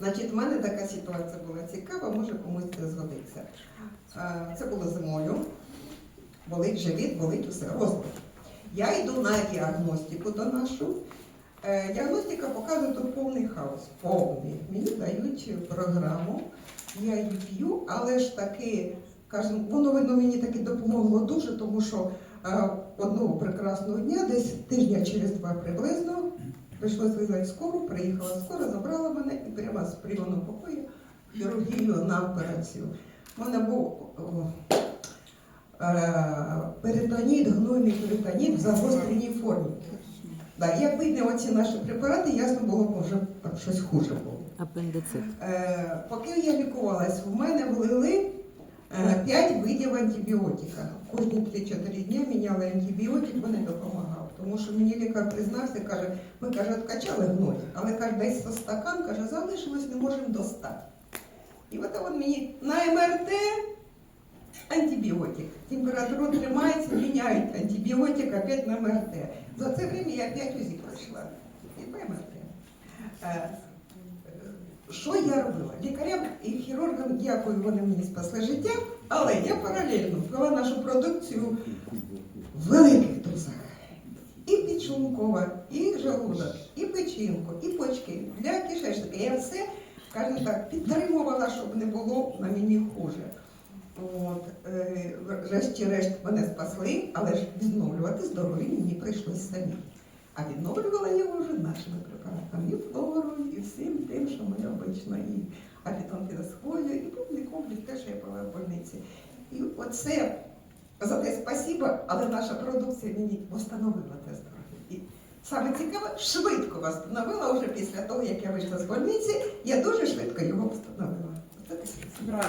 Значить, в мене така ситуація була цікава, може комусь це згодиться. Це було зимою, болить живіт, болить усе, розлад. Я йду на діагностику до нашу. Е, Діагностика показує тут повний хаос. Повний. Мені дають програму, я її п'ю, але ж таки, кажемо, воно видно мені таки допомогло дуже, тому що е, одного прекрасного дня, десь тижня через два приблизно, прийшлось визвати скору, приїхала скора, забрала мене і прямо з прийомного покою в хірургію на операцію. У мене був е, перитоніт, гнойний перитоніт в загостреній формі. Да, як видно оці наші препарати, ясно було, бо вже щось хуже було. Апендицит. Е, поки я лікувалась, в мене влили 5 видів антибіотика. Кожні 3-4 дні міняли антибіотик, вони допомагав. Тому що мені лікар признався, каже, ми каже, откачали гной, але каже, десь со стакан, каже, залишилось, не можемо достати. І от він мені на МРТ антибіотик. Температуру тримається, міняють антибіотик, опять на МРТ. За це время я 5 УЗІ пройшла. І по МРТ. Що я робила? Лікарям і хірургам дякую, вони мені спасли життя, але я паралельно ввела нашу продукцію в великих дозах. І підшлункова, і желудок, і печінку, і почки для кишечника. Я все, скажімо так, підтримувала, щоб не було на мені хуже. От, е, врешті-решт мене спасли, але ж відновлювати здоров'я мені прийшлось самі. А відновлювала його вже нашими препаратами, і флорою, і всім тим, що ми обично, і апітонтидосхвою, і повний комплекс, те, що я пила в больниці. І оце за те спасіба, але наша продукція мені встановила те здоров'я. І саме цікаве, швидко встановила вже після того, як я вийшла з больниці, я дуже швидко його встановила. Оце. Браво.